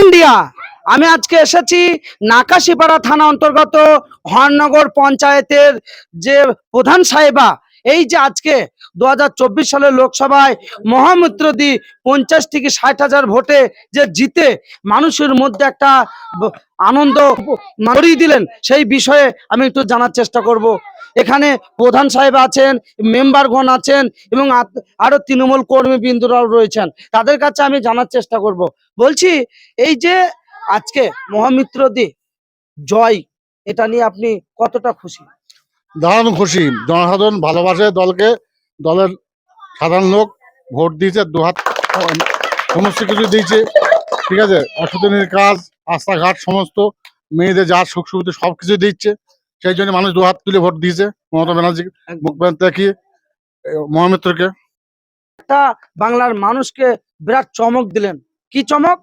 India. আমি আজকে এসেছি নাকাশিপাড়া থানা অন্তর্গত হরনগর পঞ্চায়েতের যে প্রধান সাহেবা, এই যে আজকে দু হাজার চব্বিশ সালের লোকসভায় মহামিত্র দি পঞ্চাশ থেকে ষাট হাজার ভোটে যে জিতে মানুষের মধ্যে একটা আনন্দ মারিয়ে দিলেন, সেই বিষয়ে আমি একটু জানার চেষ্টা করব। এখানে প্রধান সাহেব আছেন মেম্বারগণ আছেন এবং আত- আরও তৃণমূল কর্মীবৃন্দরাও রয়েছেন। তাদের কাছে আমি জানার চেষ্টা করব। বলছি, এই যে আজকে মহামিত্র দি, জয়, এটা নিয়ে আপনি কতটা খুশি? দারুণ খুশি। জনসাধারণ ভালোবাসে দলকে, দলের সাধারণ লোক ভোট দিয়েছে দুহাত সমস্ত কিছু দিয়েছে, ঠিক আছে? অসুদিনের কাজ, রাস্তাঘাট, সমস্ত, মেয়েদের যা সুখ সুবিধা সব কিছু দিচ্ছে। সেই জন্য মানুষ দু হাত তুলে ভোট দিয়েছে। মমতা ব্যানার্জি মুখ্যমন্ত্রী মহামিত্রকে। একটা বাংলার মানুষকে বিরাট চমক দিলেন। কি চমক?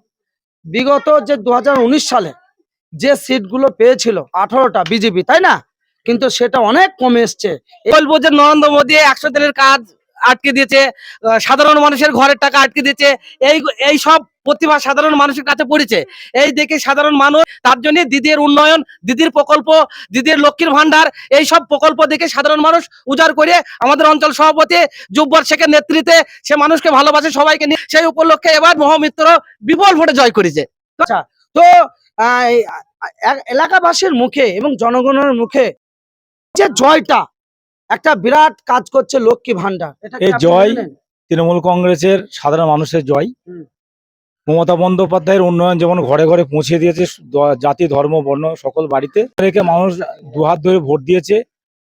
বিগত যে দু হাজার উনিশ সালে যে সিটগুলো পেয়েছিল আঠারোটা বিজেপি তাই না? কিন্তু সেটা অনেক কমে এসছে। বলব যে নরেন্দ্র মোদী একশো দিনের কাজ আটকে দিয়েছে সাধারণ মানুষের ঘরের টাকা আটকে দিয়েছে, এই এই সব প্রতিভা সাধারণ মানুষের কাছে পড়েছে। এই দেখে সাধারণ মানুষ, তার জন্য দিদির উন্নয়ন, দিদির প্রকল্প, দিদির লক্ষ্মীর ভান্ডার এই সব প্রকল্প দেখে সাধারণ মানুষ উজাড় করে আমাদের অঞ্চল সভাপতি জুব্বর শেখের নেতৃত্বে সে মানুষকে ভালোবাসে, সবাইকে নিয়ে সেই উপলক্ষে এবার মহামিত্র বিপুল ভোটে জয় করেছে। আচ্ছা তো এলাকাবাসীর মুখে এবং জনগণের মুখে যে জয়টা একটা বিরাট কাজ করছে লক্ষ্মী ভান্ডার এই জয়? তৃণমূল কংগ্রেসের সাধারণ মানুষের জয়। মমতা বন্দ্যোপাধ্যায়ের উন্নয়ন যেমন ঘরে ঘরে পৌঁছে দিয়েছে জাতি ধর্ম বর্ণ সকল বাড়িতে রেখে মানুষ দুহাত ধরে ভোট দিয়েছে।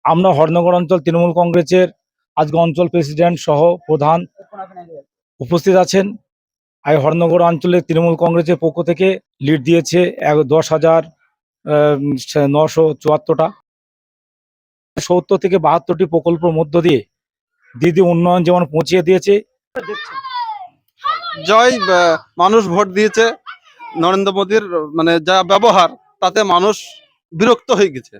আমরা হরনগর অঞ্চল তৃণমূল কংগ্রেসের আজকে অঞ্চল প্রেসিডেন্ট সহ প্রধান উপস্থিত আছেন। আর হরনগর অঞ্চলে তৃণমূল কংগ্রেসের পক্ষ থেকে লিড দিয়েছে এক দশ হাজার নশো চুয়াত্তরটা। সত্তর থেকে বাহাত্তরটি প্রকল্পের মধ্য দিয়ে দিদি উন্নয়ন যেমন পৌঁছিয়ে দিয়েছে। জয় মানুষ ভোট দিয়েছে। নরেন্দ্র মোদীর মানে যা ব্যবহার তাতে মানুষ বিরক্ত হয়ে গেছে।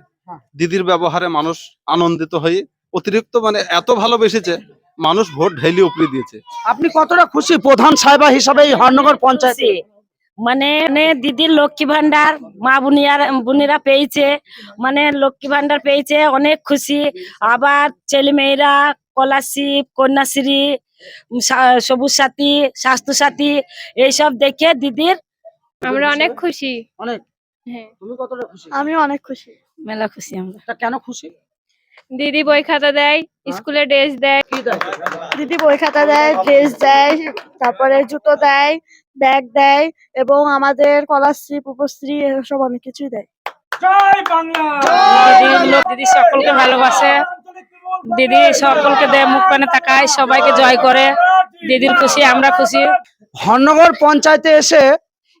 দিদির ব্যবহারে মানুষ আনন্দিত হয়ে অতিরিক্ত মানে এত ভালোবেসেছে মানুষ ভোট ঢেলি উপরে দিয়েছে। আপনি কতটা খুশি? প্রধান সাহেবা হিসাবে এই হরনগর পঞ্চায়েত। মানে মানে দিদির লক্ষ্মী ভান্ডার মা বুনিয়ার বুনিরা পেয়েছে। মানে লক্ষ্মী ভান্ডার পেয়েছে অনেক খুশি। আবার ছেলে মেয়েরা স্কলারশিপ কন্যাশ্রী সা- সবুজ সাথী স্বাস্থ্য সাথী এইসব দেখে দিদির আমরা অনেক খুশি। অনেক? হ্যাঁ। তুমি কতটা খুশি? আমি অনেক খুশি। মেলা খুশি আমরা। তা কেন খুশি? দিদি বই খাতা দেয় হ্যাঁ? স্কুলে ড্রেস দেয়। কি দেয়? দিদি বই খাতা দেয় ড্রেস দেয় তারপরে জুতো দেয় ব্যাগ দেয় এবং আমাদের স্কলারশিপ উপশ্রী এসব অনেক কিছুই দেয়। দিদি সকলকে ভালোবাসে। দিদি সকলকে দেয় মুখ পানে তাকায় সবাইকে জয় করে। দিদির খুশি আমরা খুশি। হরনগর পঞ্চায়েতে এসে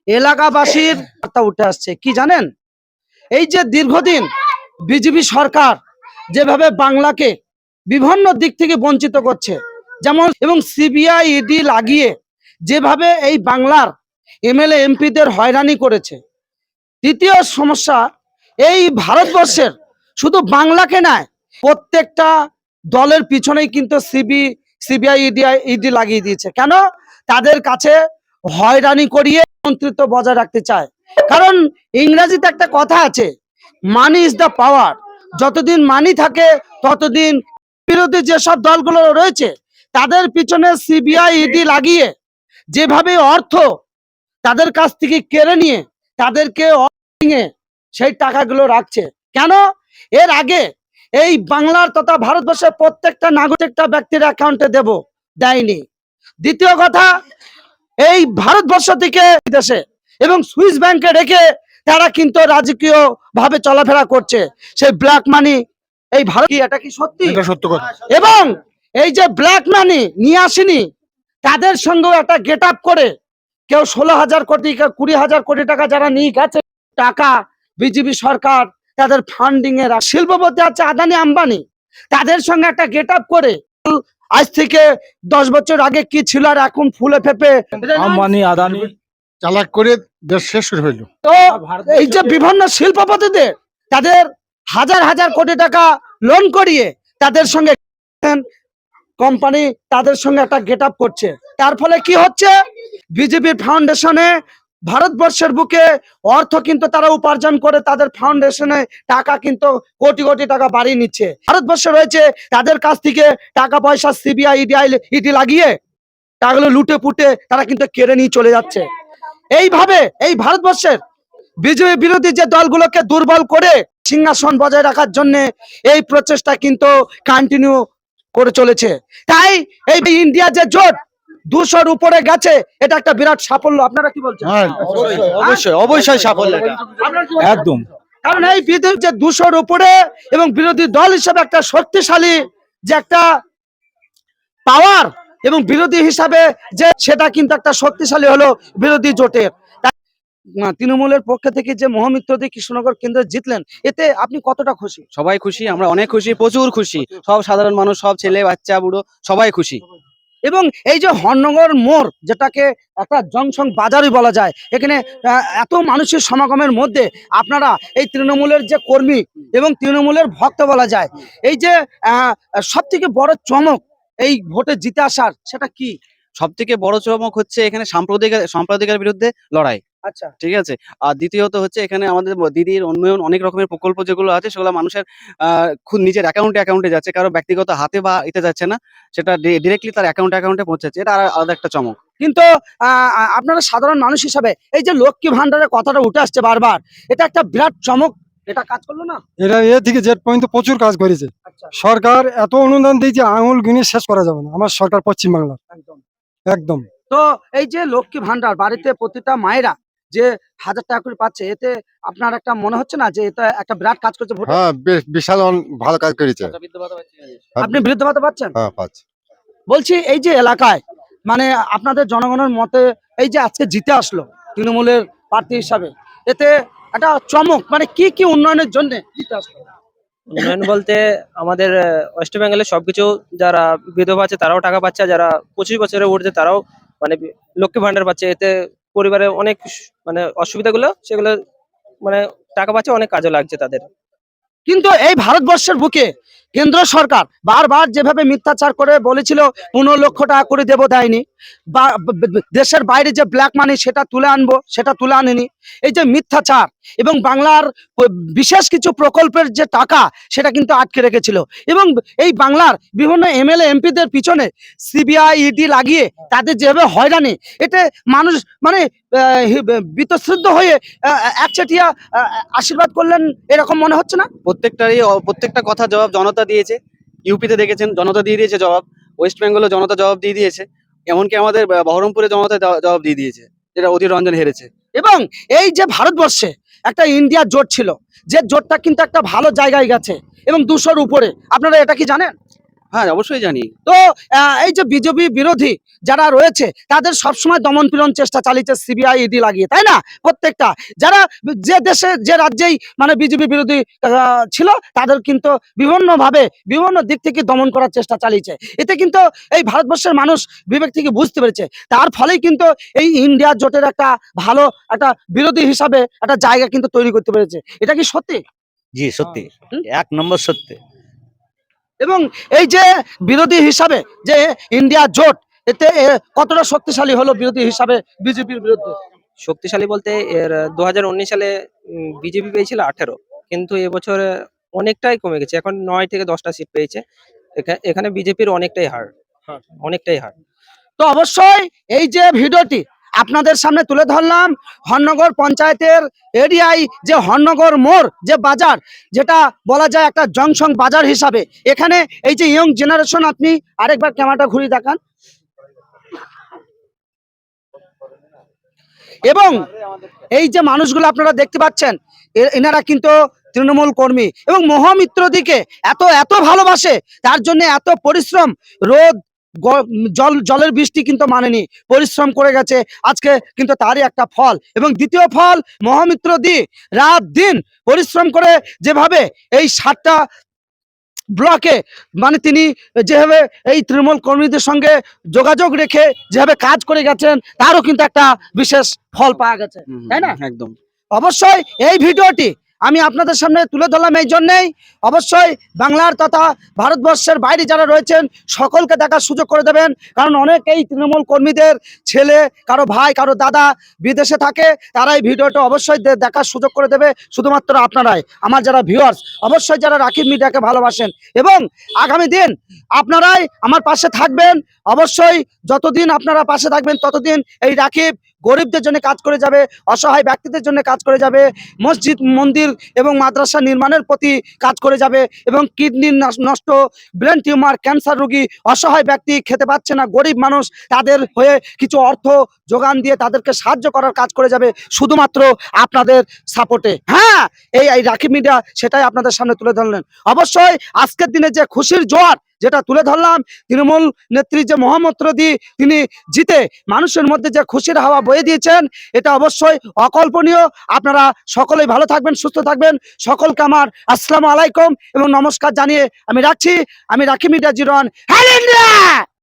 এলাকাবাসীর বার্তা উঠে আসছে। কি জানেন? এই যে দীর্ঘদিন বিজেপি সরকার যেভাবে বাংলাকে বিভিন্ন দিক থেকে বঞ্চিত করছে যেমন এবং সিবিআই ইডি লাগিয়ে যেভাবে এই বাংলার এমএলএ, এমপিদের হয়রানি করেছে। দ্বিতীয় সমস্যা, এই ভারতবর্ষের শুধু বাংলাকে নয়, প্রত্যেকটা দলের পিছনেই কিন্তু সিবি, সিবিআই, ইডি ইডি লাগিয়ে দিয়েছে। কেন? তাদের কাছে হয়রানি করিয়ে মন্ত্রিত্ব বজায় রাখতে চায়। কারণ ইংরেজিতে একটা কথা আছে মানি ইজ দ্য পাওয়ার যতদিন মানি থাকে, ততদিন বিরোধী যেসব দলগুলো রয়েছে, তাদের পিছনে সিবিআই, ইডি লাগিয়ে যেভাবে অর্থ তাদের কাছ থেকে কেড়ে নিয়ে তাদেরকে সেই টাকাগুলো রাখছে। কেন? এর আগে এই বাংলার তথা ভারতবর্ষের প্রত্যেকটা নাগরিকটা ব্যক্তির অ্যাকাউন্টে দেব দেয়নি। দ্বিতীয় কথা এই ভারতবর্ষ থেকে দেশে এবং সুইস ব্যাংকে রেখে তারা কিন্তু রাজকীয় ভাবে চলাফেরা করছে। সেই ব্ল্যাক মানি এই ভারত এটা কি সত্যি? সত্য এবং এই যে ব্ল্যাক মানি নিয়ে আসেনি তাদের সঙ্গেও একটা গেট আপ করে। কেউ ষোলো হাজার কোটি কেউ কুড়ি হাজার কোটি টাকা যারা নিয়ে গেছে টাকা বিজেপি সরকার তাদের ফান্ডিং এর শিল্পপতি আছে আদানি আম্বানি। তাদের সঙ্গে একটা গেট আপ করে। আজ থেকে দশ বছর আগে কি ছিল আর এখন ফুলে ফেপে? আম্বানি আদানি। চালাক করে দেশ শেষ ফেলল তো এই যে বিভিন্ন শিল্পপতিদের তাদের হাজার হাজার কোটি টাকা লোন করিয়ে তাদের সঙ্গে কোম্পানি তাদের সঙ্গে একটা গেট আপ করছে। তার ফলে কি হচ্ছে? বিজেপি ফাউন্ডেশনে ভারতবর্ষের বুকে অর্থ কিন্তু তারা উপার্জন করে, তাদের ফাউন্ডেশনে টাকা কিন্তু কোটি কোটি টাকা বাড়িয়ে নিচ্ছে। ভারতবর্ষে রয়েছে তাদের কাছ থেকে টাকা পয়সা সিবিআই ইডি ইডি লাগিয়ে টাকাগুলো লুটে পুটে তারা কিন্তু কেড়ে নিয়ে চলে যাচ্ছে। এইভাবে এই ভারতবর্ষের বিজেপি বিরোধী যে দলগুলোকে দুর্বল করে সিংহাসন বজায় রাখার জন্য এই প্রচেষ্টা কিন্তু কন্টিনিউ করে চলেছে। তাই এই ইন্ডিয়া যে জোট দুশোর উপরে গেছে এটা একটা বিরাট সাফল্য। আপনারা কি বলছেন? হ্যাঁ অবশ্যই অবশ্যই সাফল্য একদম। কারণ এই বিদ্যুৎ যে দুশোর উপরে এবং বিরোধী দল হিসেবে একটা শক্তিশালী যে একটা পাওয়ার এবং বিরোধী হিসাবে যে সেটা কিন্তু একটা শক্তিশালী হলো বিরোধী জোটের। তৃণমূলের পক্ষ থেকে যে মহামিত্রদি কৃষ্ণনগর কেন্দ্র জিতলেন এতে আপনি কতটা খুশি? সবাই খুশি আমরা অনেক খুশি প্রচুর খুশি। সব সাধারণ মানুষ সব ছেলে বাচ্চা বুড়ো সবাই খুশি। এবং এই যে হরনগর মোড় যেটাকে একটা জংশন বাজারই বলা যায় এখানে এত মানুষের সমাগমের মধ্যে আপনারা এই তৃণমূলের যে কর্মী এবং তৃণমূলের ভক্ত বলা যায় এই যে সব থেকে বড় চমক এই ভোটে জিতে আসার সেটা কি? সব থেকে বড় চমক হচ্ছে এখানে সাম্প্রদায়িক সাম্প্রদায়িকের বিরুদ্ধে লড়াই। আচ্ছা। ঠিক আছে? আর দ্বিতীয়ত হচ্ছে এখানে আমাদের দিদির উন্নয়ন অনেক রকমের প্রকল্প যেগুলো আছে সেগুলো মানুষের আহ, খুব নিজের অ্যাকাউন্টে অ্যাকাউন্টে যাচ্ছে। কারও ব্যক্তিগত হাতে বা এতে যাচ্ছে না। সেটা ডিরেক্টলি তার অ্যাকাউন্ট অ্যাকাউন্টে পৌঁছাচ্ছে। এটা আর আলাদা একটা চমক। কিন্তু আপনারা সাধারণ মানুষ হিসাবে এই যে লক্ষ্মী ভান্ডারের কথাটা উঠে আসছে বারবার এটা একটা বিরাট চমক। এটা কাজ করল না? এরা এ থেকে জেড পর্যন্ত প্রচুর কাজ করেছে। আচ্ছা। সরকার এত অনুদান দিয়েছে আঙুল গিনে শেষ করা যাবে না। আমার সরকার পশ্চিমবাংলার। একদম। একদম। তো এই যে লক্ষ্মী ভান্ডার বাড়িতে প্রতিটা মায়েরা যে হাজার টাকা করে পাচ্ছে এতে আপনার একটা মনে হচ্ছে না যে এটা একটা বিরাট কাজ করছে ভোটে? হ্যাঁ বেশ বিশাল অন- ভালো কাজ করেছে। আপনি বিরুদ্ধে পাতে পাচ্ছেন? হ্যাঁ পাচ্ছি। বলছি এই যে এলাকায় মানে আপনাদের জনগণের মতে এই যে আজকে জিতে আসলো তৃণমূলের প্রার্থী হিসাবে এতে একটা চমক মানে কি কি উন্নয়নের জন্য জিতে আসলো? উন্নয়ন বলতে আমাদের ওয়েস্ট বেঙ্গলে সবকিছু যারা বিধবা আছে তারাও টাকা পাচ্ছে যারা পঁচিশ বছরে উঠছে তারাও মানে লক্ষ্মী ভান্ডার পাচ্ছে। এতে পরিবারে অনেক মানে অসুবিধাগুলো, সেগুলো মানে টাকা পাচ্ছে, অনেক কাজে লাগছে তাদের। কিন্তু এই ভারতবর্ষের বুকে কেন্দ্র সরকার বারবার যেভাবে মিথ্যাচার করে বলেছিল, পনেরো লক্ষ টাকা করে দেবো দেয়নি। বা দেশের বাইরে যে ব্ল্যাক মানি সেটা তুলে আনব, সেটা তুলে আনেনি। এই যে মিথ্যাচার এবং বাংলার বিশেষ কিছু প্রকল্পের যে টাকা সেটা কিন্তু আটকে রেখেছিল। এবং এই বাংলার বিভিন্ন এমএলএ, এমপিদের পিছনে সিবিআই ইডি লাগিয়ে তাদের যেভাবে হয়রানি, এতে মানুষ মানে হি- হয়ে একচেটিয়া আশীর্বাদ করলেন, এরকম মনে হচ্ছে না? প্রত্যেকটারই প্রত্যেকটা কথা জবাব জনতা দিয়েছে। ইউপিতে দেখেছেন, জনতা দিয়ে দিয়েছে জবাব। ওয়েস্ট বেঙ্গলে জনতা জবাব দিয়ে দিয়েছে। এমনকি আমাদের বহরমপুরে জনতা জবাব দিয়ে দিয়েছে, যেটা অধীর রঞ্জন হেরেছে। এবং এই যে ভারতবর্ষে একটা ইন্ডিয়ার জোট ছিল, যে জোটটা কিন্তু একটা ভালো জায়গায় গেছে। এবং দুশোর উপরে, আপনারা এটা কি জানেন? হ্যাঁ অবশ্যই জানি। তো এই যে বিজেপি বিরোধী যারা রয়েছে তাদের সবসময় দমন পীড়ন চেষ্টা চালিয়েছে সিবিআই ইডি লাগিয়ে তাই না? প্রত্যেকটা। যারা যে দেশে যে রাজ্যেই মানে বিজেপি বিরোধী ছিল তাদের কিন্তু বিভিন্ন ভাবে বিভিন্ন দিক থেকে দমন করার চেষ্টা চালিয়েছে। এতে কিন্তু এই ভারতবর্ষের মানুষ বিবেক থেকে বুঝতে পেরেছে। তার ফলেই কিন্তু এই ইন্ডিয়া জোটের একটা ভালো একটা বিরোধী হিসাবে একটা জায়গা কিন্তু তৈরি করতে পেরেছে। এটা কি সত্যি? জি সত্যি। এক নম্বর সত্যি। এবং এই যে বিরোধী হিসাবে যে ইন্ডিয়া জোট এতে কতটা শক্তিশালী হলো বিরোধী হিসাবে বিজেপির বিরুদ্ধে? শক্তিশালী বলতে এর দু হাজার উনিশ সালে বিজেপি পেয়েছিল আঠেরো কিন্তু এবছর অনেকটাই কমে গেছে। এখন নয় থেকে দশটা সিট পেয়েছে। এখা- এখানে বিজেপির অনেকটাই হার। অনেকটাই হার। তো অবশ্যই এই যে ভিডিওটি আপনাদের সামনে তুলে ধরলাম হরনগর পঞ্চায়েতের এরিয়ায় যে হরনগর মোড়, যে বাজার, যেটা বলা যায় একটা জংশন বাজার হিসাবে। এখানে এই যে ইয়ং জেনারেশন আপনি আরেকবার ক্যামেরাটা ঘুরিয়ে দেখান। এবং এই যে মানুষগুলো আপনারা দেখতে পাচ্ছেন এনারা কিন্তু তৃণমূল কর্মী। এবং মহামিত্র দিকে এত এত ভালোবাসে, তার জন্য এত পরিশ্রম, রোদ জল জলের বৃষ্টি কিন্তু মানেনি পরিশ্রম করে গেছে আজকে কিন্তু তারই একটা ফল। এবং দ্বিতীয় ফল মহামিত্র দি রাত দিন পরিশ্রম করে যেভাবে এই সাতটা ব্লকে মানে তিনি যেভাবে এই তৃণমূল কর্মীদের সঙ্গে যোগাযোগ রেখে যেভাবে কাজ করে গেছেন তারও কিন্তু একটা বিশেষ ফল পাওয়া গেছে। তাই না? একদম। অবশ্যই এই ভিডিওটি আমি আপনাদের সামনে তুলে ধরলাম এই জন্যেই। অবশ্যই বাংলার তথা ভারতবর্ষের বাইরে যারা রয়েছেন, সকলকে দেখার সুযোগ করে দেবেন। কারণ অনেকেই তৃণমূল কর্মীদের ছেলে, কারও ভাই, কারও দাদা বিদেশে থাকে, তারা এই ভিডিওটা অবশ্যই দেখার সুযোগ করে দেবে, শুধুমাত্র আপনারাই। আমার যারা ভিউয়ার্স অবশ্যই যারা রাকিব মিডিয়াকে ভালোবাসেন। এবং আগামী দিন আপনারাই আমার পাশে থাকবেন। অবশ্যই যতদিন আপনারা পাশে থাকবেন, ততদিন এই রাকিব গরিবদের জন্য কাজ করে যাবে, অসহায় ব্যক্তিদের জন্য কাজ করে যাবে, মসজিদ, মন্দির এবং মাদ্রাসা নির্মাণের প্রতি কাজ করে যাবে এবং কিডনি নষ্ট, ব্রেন টিউমার, ক্যান্সার রোগী, অসহায় ব্যক্তি খেতে পাচ্ছে না, গরিব মানুষ তাদের হয়ে কিছু অর্থ যোগান দিয়ে তাদেরকে সাহায্য করার কাজ করে যাবে শুধুমাত্র আপনাদের সাপোর্টে হ্যাঁ এই রাকিব মিডিয়া সেটাই আপনাদের সামনে তুলে ধরলেন। অবশ্যই আজকের দিনে যে খুশির জোয়ার যেটা তুলে ধরলাম, তৃণমূল নেত্রী যে মহামত্র দিয়ে তিনি জিতে মানুষের মধ্যে যে খুশির হাওয়া বয়ে দিয়েছেন, এটা অবশ্যই অকল্পনীয়। আপনারা সকলেই ভালো থাকবেন, সুস্থ থাকবেন। সকলকে আমার আসসালামু আলাইকুম এবং নমস্কার জানিয়ে আমি রাখছি। আমি রাখি মিডিয়া জিরন ইন্ডিয়া!